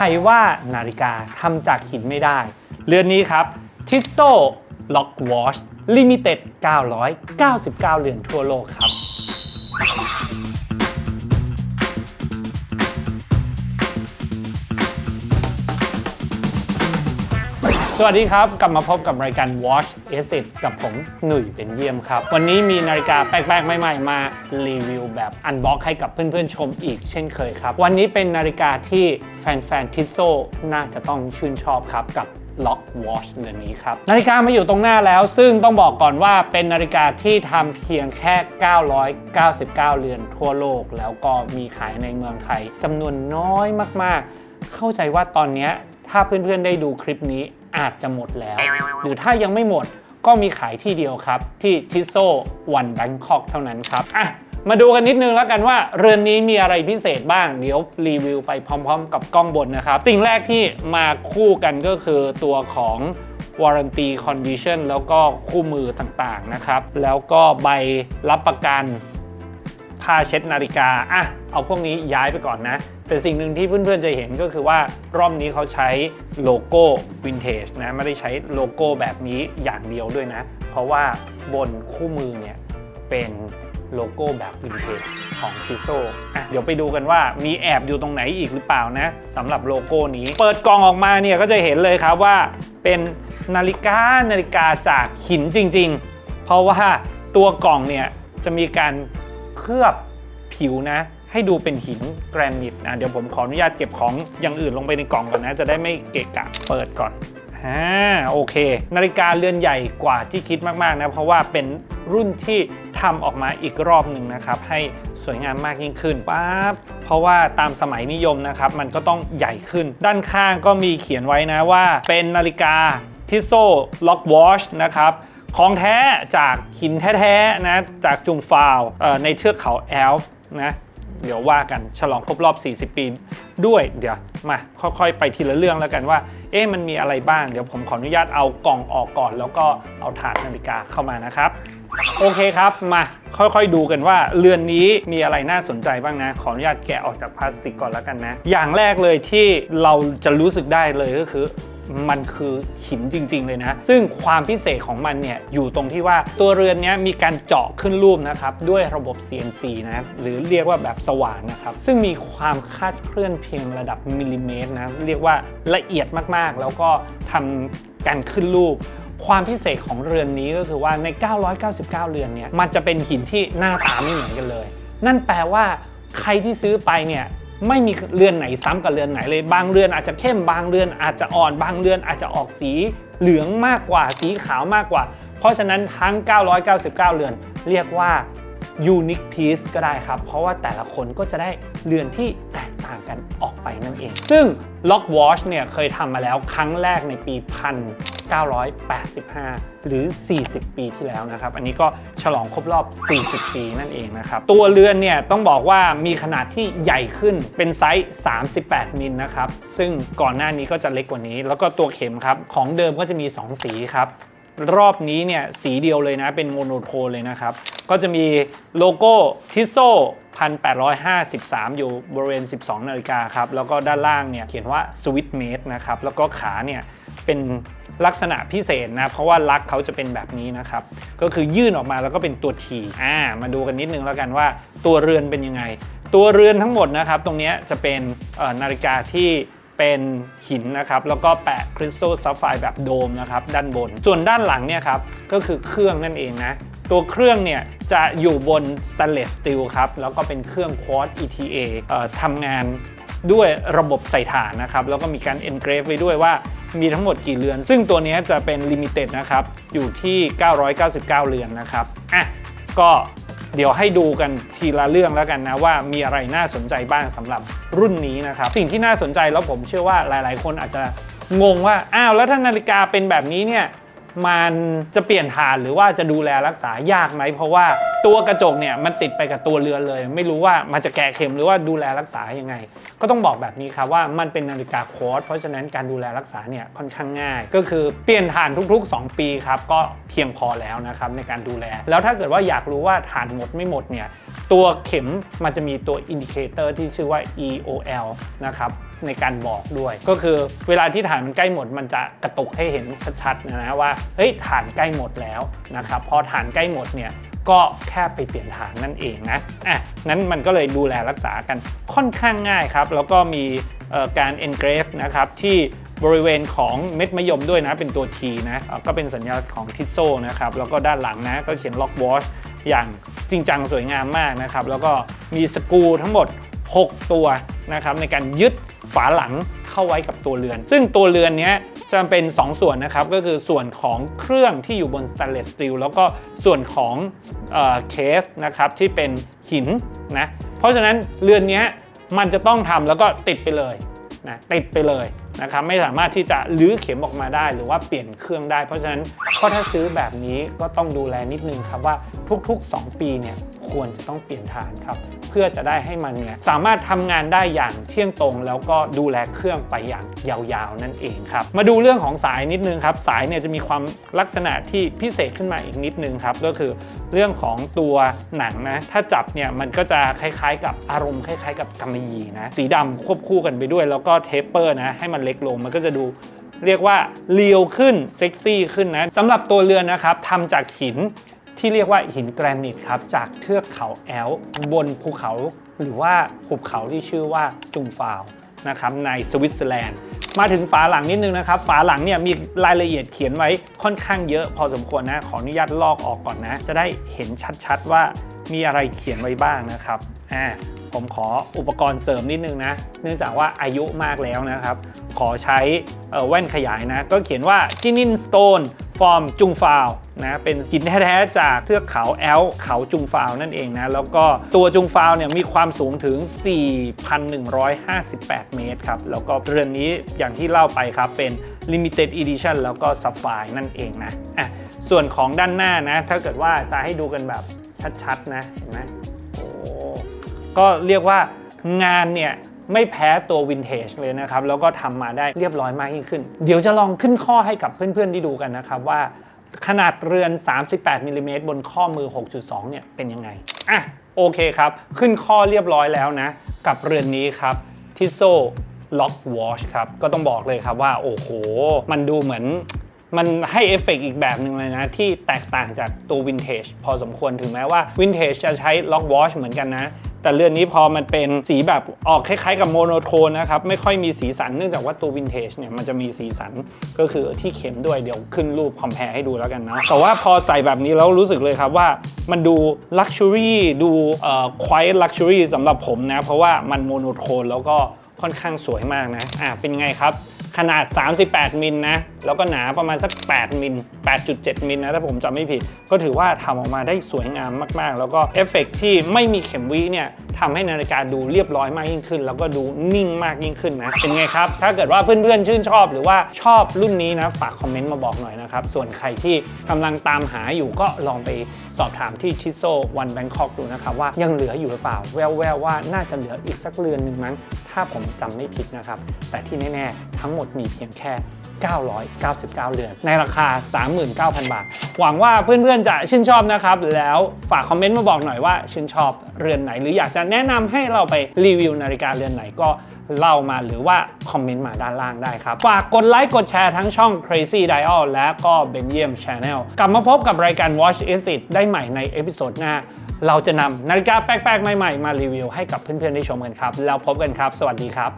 ใครว่านาฬิกาทำจากหินไม่ได้ เรือนนี้ครับทิโซล็อกวอชลิมิเต็ด999 เรือนทั่วโลกครับ สวัสดีครับ กลับมาพบกับรายการ Watch e s s e t กับผมหนุ่ยเป็นเยี่ยมครับ วันนี้มีนาฬิกาแปลกๆ ใหม่ๆ มารีวิวแบบอันบ็อกให้กับเพื่อนๆ ชมอีกเช่นเคยครับ วันนี้เป็นนาฬิกาที่แฟนๆทิโซน่าจะต้องชื่นชอบครับกับ Lock Watch เรือนนี้ครับ นาฬิกามาอยู่ตรงหน้าแล้ว ซึ่งต้องบอกก่อนว่าเป็นนาฬิกาที่ทำเพียงแค่ 999 เรือนทั่วโลก แล้วก็มีขายในเมืองไทยจำนวนน้อยมากๆ เข้าใจว่าตอนนี้ถ้าเพื่อนๆได้ดูคลิปนี้ อาจจะหมดแล้ว หรือถ้ายังไม่หมดก็มีขายที่เดียวครับ ที่ทิโซวันแบงคอกเท่านั้นครับอะมาดูกันนิดนึงแล้วกันว่า เรือนนี้มีอะไรพิเศษบ้าง เดี๋ยวรีวิวไปพร้อม ๆ กับกล้องบนนะครับ สิ่งแรกที่มาคู่กันก็คือตัวของ Warranty Condition แล้วก็คู่มือต่างๆนะครับ แล้วก็ใบรับประกัน ผ้าเช็ดนาฬิกาอะเอาพวกนี้ย้ายไปก่อนนะ แต่สิ่งหนึ่งที่เพื่อนๆจะเห็นก็คือว่ารอบนี้เขาใช้โลโก้วินเทจนะไม่ได้ใช้โลโก้แบบนี้อย่างเดียวด้วยนะ เพราะว่าบนคู่มือเนี่ยเป็นโลโก้แบบวินเทจของชิโซอะเดี๋ยวไปดูกันว่ามีแอบอยู่ตรงไหนอีกหรือเปล่านะสำหรับโลโก้นี้ เปิดกล่องออกมาเนี่ยก็จะเห็นเลยครับว่าเป็นนาฬิกานาฬิกาจากหินจริง ๆ เพราะว่าตัวกล่องเนี่ยจะมีการ ลือบผิวนะ ให้ดูเป็นหินแกรนิตนะ เดี๋ยวผมขออนุญาตเก็บของอย่างอื่นลงไปในกล่องก่อนนะ จะได้ไม่เกะกะเปิดก่อนอ่าโอเค นาฬิกาเรือนใหญ่กว่าที่คิดมากๆนะ เพราะว่าเป็นรุ่นที่ทำออกมาอีกรอบหนึ่งนะครับ ให้สวยงามมากยิ่งขึ้นปั๊บเพราะว่าตามสมัยนิยมนะครับ มันก็ต้องใหญ่ขึ้น ด้านข้างก็มีเขียนไว้นะว่า เป็นนาฬิกาทิโซล็อกวอชนะครับ ของแท้จากหินแท้ๆนะจากจุงฟาวในเทือกเขาแอลฟ์นะเดี๋ยวว่ากันฉลองครบรอบ 40 ปีด้วยเดี๋ยวมาค่อยๆ ไปทีละเรื่องแล้วกันว่า เอ๊ะมันมีอะไรบ้าง เดี๋ยวผมขออนุญาตเอากล่องออกก่อน แล้วก็เอาถาดนาฬิกาเข้ามานะครับ โอเคครับมาค่อยๆดูกันว่าเรือนนี้มีอะไรน่าสนใจบ้างนะ ขออนุญาตแกะออกจากพลาสติกก่อนแล้วกันนะ อย่างแรกเลยที่เราจะรู้สึกได้เลยก็คือ มันคือหินจริง ๆ เลยนะ ซึ่งความพิเศษของมันเนี่ยอยู่ตรงที่ว่าตัวเรือนนี้มีการเจาะขึ้นรูปนะครับ ด้วยระบบ CNC นะหรือเรียกว่าแบบสว่านนะครับ ซึ่งมีความคาดเคลื่อนเพียงระดับมิลลิเมตรนะเรียกว่าละเอียดมากๆ แล้วก็ทำการขึ้นรูปความพิเศษของเรือนนี้ก็คือว่าใน 999 เรือนเนี่ย มันจะเป็นหินที่หน้าตาไม่เหมือนกันเลย นั่นแปลว่าใครที่ซื้อไปเนี่ย ไม่มีเรือนไหนซ้ำกับเรือนไหนเลย บางเรือนอาจจะเข้มบางเรือนอาจจะอ่อนบางเรือนอาจจะออกสีเหลืองมากกว่าสีขาวมากกว่า เพราะฉะนั้นทั้ง 999 เรือน เรียกว่า unique piece ก็ได้ครับ เพราะว่าแต่ละคนก็จะได้เรือนที่แตกต่างกันออกไปนั่นเอง ซึ่ง Lock Watch เนี่ยเคยทำมาแล้วครั้งแรกในปี 1985 หรือ 40 ปีที่แล้วนะครับ อันนี้ก็ฉลองครบรอบ 40 ปีนั่นเองนะครับ ตัวเรือนเนี่ยต้องบอกว่ามีขนาดที่ใหญ่ขึ้นเป็นไซส์ 38 มิลนะครับ ซึ่งก่อนหน้านี้ก็จะเล็กกว่านี้ แล้วก็ตัวเข็มครับ ของเดิมก็จะมี 2 สีครับ รอบนี้เนี่ยสีเดียวเลยนะ เป็นโมโนโทนเลยนะครับ ก็จะมีโลโก้ทิโซ1853 อยู่บริเวณ 12 นาฬิกาครับ แล้วก็ด้านล่างเนี่ยเขียนว่า Swiss Made นะครับ แล้วก็ขาเนี่ยเป็นลักษณะพิเศษนะ เพราะว่าลักเขาจะเป็นแบบนี้นะครับ ก็คือยื่นออกมาแล้วก็เป็นตัวทีอ่า มาดูกันนิดนึงแล้วกันว่าตัวเรือนเป็นยังไง ตัวเรือนทั้งหมดนะครับ ตรงนี้จะเป็นนาฬิกาที่ เป็นหินนะครับแล้วก็แปะคริสตัลซัฟไฟแบบโดมนะครับด้านบน ส่วนด้านหลังเนี่ยครับก็คือเครื่องนั่นเองนะตัวเครื่องเนี่ยจะอยู่บน stainless steel ครับแล้วก็เป็นเครื่อง Quad ETA เอ่อทำงานด้วยระบบใส่ถ่านนะครับ แล้วก็มีการ engrave ไว้ด้วยว่ามีทั้งหมดกี่เรือน ซึ่งตัวนี้จะเป็น limited นะครับ อยู่ที่ 999 เรือนนะครับอะก็ เดี๋ยวให้ดูกันทีละเรื่องแล้วกันนะว่ามีอะไรน่าสนใจบ้างสำหรับรุ่นนี้นะครับ สิ่งที่น่าสนใจแล้วผมเชื่อว่าหลาย ๆ คนอาจจะงงว่าอ้าวแล้วถ้านาฬิกาเป็นแบบนี้เนี่ยมันจะเปลี่ยนฐานหรือว่าจะดูแลรักษายากไหมเพราะว่าตัวกระจกเนี่ยมันติดไปกับตัวเรือนเลย ไม่รู้ว่ามันจะแกะเข็มหรือว่าดูแลรักษายังไง ก็ต้องบอกแบบนี้ครับว่ามันเป็นนาฬิกาโค้ดเพราะฉะนั้นการดูแลรักษาเนี่ยค่อนข้างง่าย ก็คือเปลี่ยนถ่านทุก ๆ 2 ปีครับก็เพียงพอแล้วนะครับในการดูแล แล้วถ้าเกิดว่าอยากรู้ว่าถ่านหมดไม่หมดเนี่ยตัวเข็มมันจะมีตัวอินดิเคเตอร์ที่ชื่อว่า EOL นะครับในการบอกด้วย ก็คือเวลาที่ถ่านมันใกล้หมด มันจะกระตุกให้เห็นชัดๆนะว่าเฮ้ยถ่านใกล้หมดแล้วนะครับพอถ่านใกล้หมดเนี่ย ก็แค่ไปเปลี่ยนถ่านนั่นเองนะอะนั้นมันก็เลยดูแลรักษากันค่อนข้างง่ายครับ แล้วก็มีการ engrave นะครับที่บริเวณของเม็ดมะยมด้วยนะเป็นตัว T นะก็เป็นสัญลักษณ์ของทิสโซนะครับแล้วก็ด้านหลังนะก็เขียน lock watch อย่างจริงจังสวยงามมากนะครับ แล้วก็มีสกรูทั้งหมด 6 ตัวนะครับในการยึดฝาหลังเข้าไว้กับตัวเรือน ซึ่งตัวเรือนเนี้ย จะเป็น 2 ส่วนนะครับ ก็คือส่วนของเครื่องที่อยู่บนสแตนเลสสตีลแล้วก็ส่วนของเคสนะครับที่เป็นหินนะเพราะฉะนั้นเรือนนี้มันจะต้องทำแล้วก็ติดไปเลยนะติดไปเลยนะครับไม่สามารถที่จะลื้อเข็มออกมาได้ หรือว่าเปลี่ยนเครื่องได้ เพราะฉะนั้นก็ถ้าซื้อแบบนี้ก็ต้องดูแลนิดนึงครับว่าทุกๆ 2 ปีเนี่ย ควรจะต้องเปลี่ยนฐานครับ เพื่อจะได้ให้มันเนี่ยสามารถทำงานได้อย่างเที่ยงตรง แล้วก็ดูแลเครื่องไปอย่างยาวๆนั่นเองครับ มาดูเรื่องของสายนิดนึงครับ สายเนี่ยจะมีความลักษณะที่พิเศษขึ้นมาอีกนิดนึงครับ ก็คือเรื่องของตัวหนังนะ ถ้าจับเนี่ยมันก็จะคล้ายๆ กับอารมณ์คล้ายๆ กับกำมะหยี่นะ สีดำควบคู่กันไปด้วย แล้วก็เทปเปอร์นะให้มันเล็กลงมันก็จะดูเรียกว่าเรียวขึ้นเซ็กซี่ขึ้นนะสำหรับตัวเรือนนะครับทำจากหิน ที่เรียกว่าหินแกรนิตครับจากเทือกเขาแอลบนภูเขาหรือว่าหุบเขาที่ชื่อว่าจุงฟาวนะครับในสวิตเซอร์แลนด์มาถึงฝาหลังนิดนึงนะครับ ฝาหลังเนี่ยมีรายละเอียดเขียนไว้ค่อนข้างเยอะพอสมควรนะ ขออนุญาตลอกออกก่อนนะ จะได้เห็นชัดๆว่ามีอะไรเขียนไว้บ้างนะครับอ่าผมขออุปกรณ์เสริมนิดนึงนะ เนื่องจากว่าอายุมากแล้วนะครับ ขอใช้แว่นขยายนะ ก็เขียนว่าจินินสโตน ฟอร์มจุงฟาวนะเป็นหินแท้ๆจากเทือกเขาแอลเขาจุงฟาวนั่นเองนะแล้วก็ตัวจุงฟาวเนี่ยมีความสูงถึง 4,158 เมตรครับแล้วก็เรือนนี้อย่างที่เล่าไปครับเป็น Limited Edition แล้วก็ Sapphire นั่นเองนะอะส่วนของด้านหน้านะถ้าเกิดว่าจะให้ดูกันแบบชัดๆนะเห็นไหมโอ้ก็เรียกว่างานเนี่ย ไม่แพ้ตัววินเทจเลยนะครับ แล้วก็ทำมาได้เรียบร้อยมากยิ่งขึ้น เดี๋ยวจะลองขึ้นข้อให้กับเพื่อนๆที่ดูกันนะครับว่าขนาดเรือน 38มิลลิเมตรบนข้อมือ 6.2 เนี่ยเป็นยังไง อะ โอเคครับ ขึ้นข้อเรียบร้อยแล้วนะ กับเรือนนี้ครับทิโซล็อกวอชครับ ก็ต้องบอกเลยครับว่า โอ้โห มันดูเหมือนมันให้เอฟเฟกต์อีกแบบหนึ่งเลยนะ ที่แตกต่างจากตัววินเทจพอสมควรถึงแม้ว่าวินเทจจะใช้ล็อกวอชเหมือนกันนะ แต่เรือนนี้พอมันเป็นสีแบบออกคล้ายๆกับโมโนโทนนะครับ ไม่ค่อยมีสีสันเนื่องจากว่าตัววินเทจเนี่ยมันจะมีสีสันก็คือที่เข็มด้วยเดี๋ยวขึ้นรูปคอมเพลให้ดูแล้วกันนะ แต่ว่าพอใส่แบบนี้แล้วรู้สึกเลยครับว่ามันดูลักชัวรี่ดูเอ่อควายลักชัวรี่สำหรับผมนะ เพราะว่ามันโมโนโทนแล้วก็ค่อนข้างสวยมากนะ อะเป็นไงครับ ขนาด 38 มิลนะ แล้วก็หนาประมาณสัก 8 มิล 8.7 มิลนะ ถ้าผมจำไม่ผิด ก็ถือว่าทำออกมาได้สวยงามมาก ๆ แล้วก็เอฟเฟกต์ที่ไม่มีเข็มวิเนี่ยทำให้นาฬิกาดูเรียบร้อยมากยิ่งขึ้น แล้วก็ดูนิ่งมากยิ่งขึ้นนะ เป็นไงครับ ถ้าเกิดว่าเพื่อนๆ ชื่นชอบหรือว่าชอบรุ่นนี้นะ ฝากคอมเมนต์มาบอกหน่อยนะครับ ส่วนใครที่กำลังตามหาอยู่ก็ลองไปสอบถามที่ชิโซวันแบงคอกดูนะครับว่ายังเหลืออยู่หรือเปล่า แววๆว่าน่าจะเหลืออีกสักเรือนหนึ่งมั้งถ้าผมจำไม่ผิดนะครับ แต่ที่แน่ๆ ทั้งหมดมีเพียงแค่ 999 เรือน ในราคา 39,000 บาท หวังว่าเพื่อนๆจะชื่นชอบนะครับ แล้วฝากคอมเมนต์มาบอกหน่อยว่าชื่นชอบเรือนไหน หรืออยากจะแนะนำให้เราไปรีวิวนาฬิกาเรือนไหนก็เล่ามาหรือว่าคอมเมนต์มาด้านล่างได้ครับ ฝากกดไลค์กดแชร์ทั้งช่อง Crazy Dial และก็ b e n y i m Channel กลับมาพบกับรายการ Watch Is It ได้ใหม่ในเอพิโซดหน้า เราจะนำนาฬิกาแปลกๆ ใหม่ๆ มารีวิวให้กับเพื่อนๆ ได้ชมกันครับ แล้วพบกันครับ สวัสดีครับ